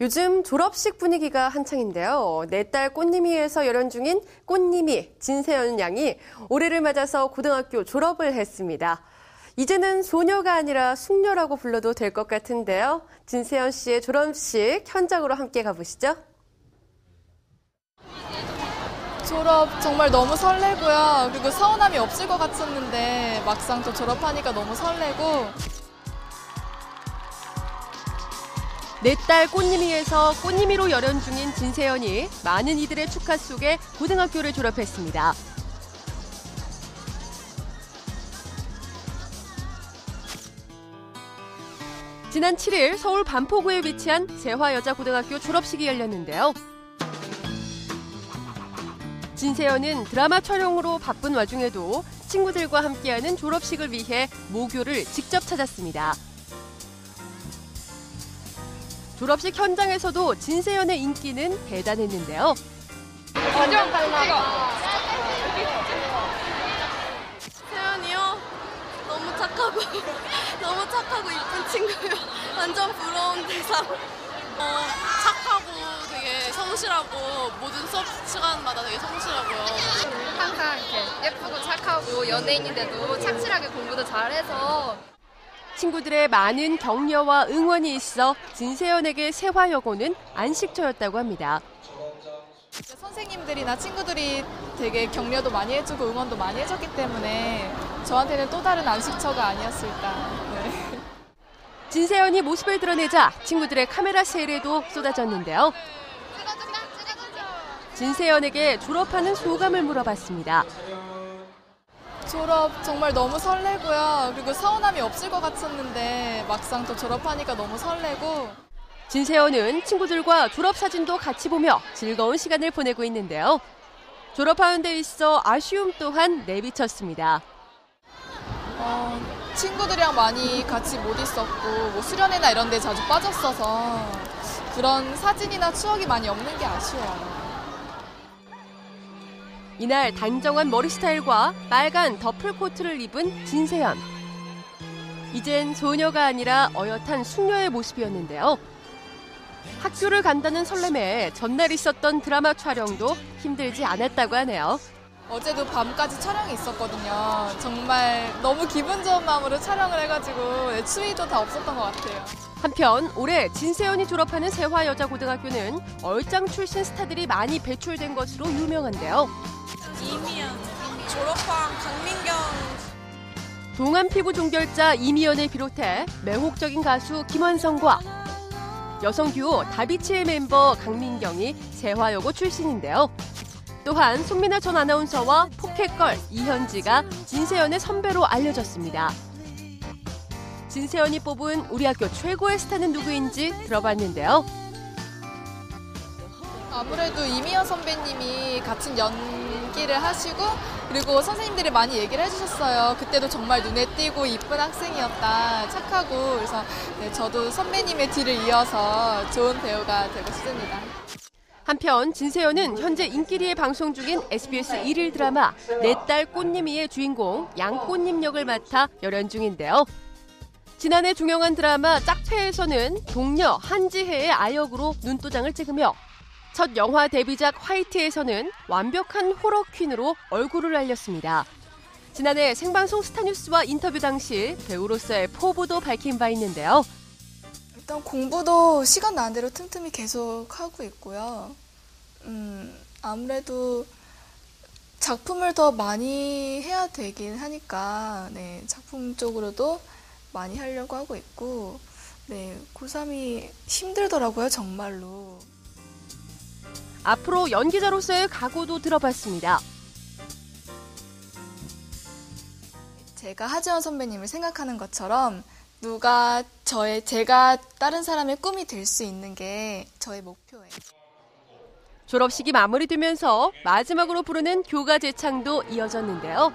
요즘 졸업식 분위기가 한창인데요. 내 딸 꽃님이에서 열연 중인 꽃님이 진세연 양이 올해를 맞아서 고등학교 졸업을 했습니다. 이제는 소녀가 아니라 숙녀라고 불러도 될 것 같은데요. 진세연 씨의 졸업식 현장으로 함께 가보시죠. 졸업 정말 너무 설레고요. 그리고 서운함이 없을 것 같았는데 막상 또 졸업하니까 너무 설레고 내 딸 꽃님이에서 꽃님이로 열연 중인 진세연이 많은 이들의 축하 속에 고등학교를 졸업했습니다. 지난 7일 서울 반포구에 위치한 재화여자고등학교 졸업식이 열렸는데요. 진세연은 드라마 촬영으로 바쁜 와중에도 친구들과 함께하는 졸업식을 위해 모교를 직접 찾았습니다. 졸업식 현장에서도 진세연의 인기는 대단했는데요. 완전 달라. 세연이요? 너무 착하고 너무 착하고 이쁜 친구요. 완전 부러운 대상. 어, 착하고 되게 성실하고 모든 수업 시간마다 되게 성실하고요. 항상 이렇게 예쁘고 착하고 연예인인데도 착실하게 공부도 잘해서 친구들의 많은 격려와 응원이 있어 진세연에게 세화여고는 안식처였다고 합니다. 선생님들이나 친구들이 되게 격려도 많이 해주고 응원도 많이 해줬기 때문에 저한테는 또 다른 안식처가 아니었을까. 네. 진세연이 모습을 드러내자 친구들의 카메라 세례도 쏟아졌는데요. 진세연에게 졸업하는 소감을 물어봤습니다. 졸업 정말 너무 설레고요. 그리고 서운함이 없을 것 같았는데 막상 또 졸업하니까 너무 설레고 진세연은 친구들과 졸업 사진도 같이 보며 즐거운 시간을 보내고 있는데요. 졸업하는 데 있어 아쉬움 또한 내비쳤습니다. 어, 친구들이랑 많이 같이 못 있었고 뭐 수련회나 이런 데 자주 빠졌어서 그런 사진이나 추억이 많이 없는 게 아쉬워요. 이날 단정한 머리 스타일과 빨간 더플 코트를 입은 진세연. 이젠 소녀가 아니라 어엿한 숙녀의 모습이었는데요. 학교를 간다는 설렘에 전날 있었던 드라마 촬영도 힘들지 않았다고 하네요. 어제도 밤까지 촬영이 있었거든요. 정말 너무 기분 좋은 마음으로 촬영을 해가지고 네, 추위도 다 없었던 것 같아요. 한편 올해 진세연이 졸업하는 세화여자고등학교는 얼짱 출신 스타들이 많이 배출된 것으로 유명한데요. 이미연, 졸업한 강민경. 동안 피부 종결자 이미연을 비롯해 매혹적인 가수 김완성과 여성 듀오 다비치의 멤버 강민경이 세화여고 출신인데요. 또한 송민아 전 아나운서와 포켓걸 이현지가 진세연의 선배로 알려졌습니다. 진세연이 뽑은 우리 학교 최고의 스타는 누구인지 들어봤는데요. 아무래도 이미연 선배님이 같은 연기를 하시고 그리고 선생님들이 많이 얘기를 해주셨어요. 그때도 정말 눈에 띄고 이쁜 학생이었다, 착하고 그래서 네, 저도 선배님의 뒤를 이어서 좋은 배우가 되고 싶습니다. 한편 진세연은 현재 인기리에 방송 중인 SBS 1일 드라마 내 딸 꽃님이의 주인공 양꽃님 역을 맡아 열연 중인데요. 지난해 종영한 드라마 짝패에서는 동료 한지혜의 아역으로 눈도장을 찍으며 첫 영화 데뷔작 화이트에서는 완벽한 호러 퀸으로 얼굴을 알렸습니다. 지난해 생방송 스타뉴스와 인터뷰 당시 배우로서의 포부도 밝힌 바 있는데요. 일단 공부도 시간 나는 대로 틈틈이 계속 하고 있고요. 음, 아무래도 작품을 더 많이 해야 되긴 하니까, 네, 작품 쪽으로도 많이 하려고 하고 있고, 네, 고3이 힘들더라고요, 정말로. 앞으로 연기자로서의 각오도 들어봤습니다. 제가 하지원 선배님을 생각하는 것처럼 누가 저의 제가 다른 사람의 꿈이 될 수 있는 게 저의 목표예요. 졸업식이 마무리되면서 마지막으로 부르는 교가 제창도 이어졌는데요.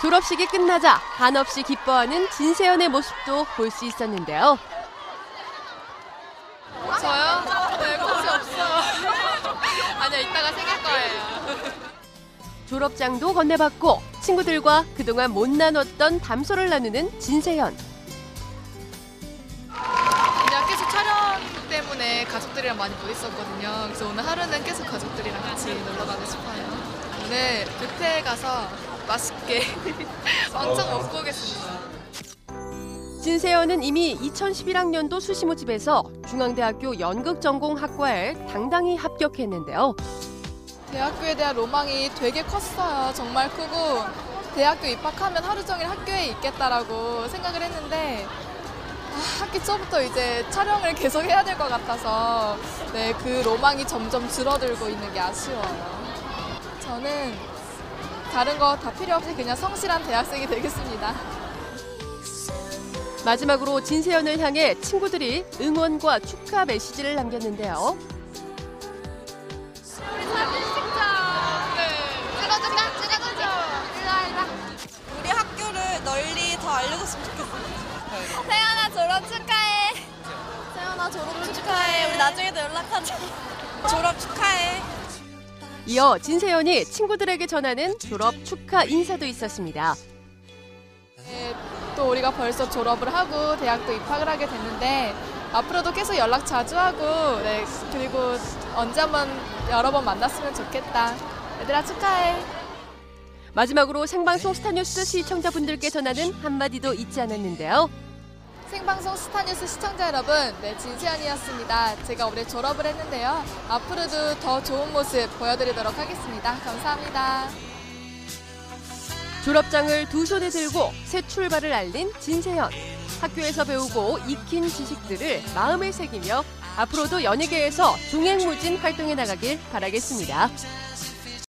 졸업 졸업식이 끝나자 한없이 기뻐하는 진세연의 모습도 볼 수 있었는데요. 저요? 네, 꽃이 없어요. 아니요, 이따가 생길 거예요. 졸업장도 건네받고 친구들과 그동안 못 나눴던 담소를 나누는 진세연. 그냥 계속 촬영 때문에 가족들이랑 많이 못 있었거든요. 그래서 오늘 하루는 계속 가족들이랑 같이 놀러 가고 싶어요. 오늘 뷔페에 가서 맛있게 왕창 먹고 오겠습니다. 진세연은 이미 2011학년도 수시 모집에서 중앙대학교 연극전공학과에 당당히 합격했는데요. 대학교에 대한 로망이 되게 컸어요. 정말 크고 대학교 입학하면 하루 종일 학교에 있겠다라고 생각을 했는데 아, 학기 초부터 이제 촬영을 계속 해야 될 것 같아서 네, 그 로망이 점점 줄어들고 있는 게 아쉬워요. 저는 다른 거 다 필요 없이 그냥 성실한 대학생이 되겠습니다. 마지막으로 진세연을 향해 친구들이 응원과 축하 메시지를 남겼는데요. 사진 찍자. 네. 찍어준다, 찍어주죠. 일로와, 일로와. 우리 학교를 널리 더 알려줬으면 좋겠어. 세연아 졸업 축하해. 세연아 졸업 축하해. 우리 나중에도 연락하자. 졸업 축하해. 이어 진세연이 친구들에게 전하는 졸업 축하 인사도 있었습니다. 네, 또 우리가 벌써 졸업을 하고 대학도 입학을 하게 됐는데 앞으로도 계속 연락 자주 하고 네, 그리고 언제 한번 여러 번 만났으면 좋겠다. 얘들아 축하해. 마지막으로 생방송 스타뉴스 시청자분들께 전하는 한마디도 잊지 않았는데요. 생방송 스타뉴스 시청자 여러분, 네, 진세연이었습니다. 제가 올해 졸업을 했는데요. 앞으로도 더 좋은 모습 보여드리도록 하겠습니다. 감사합니다. 졸업장을 두 손에 들고 새 출발을 알린 진세연. 학교에서 배우고 익힌 지식들을 마음에 새기며 앞으로도 연예계에서 종횡무진 활동해 나가길 바라겠습니다.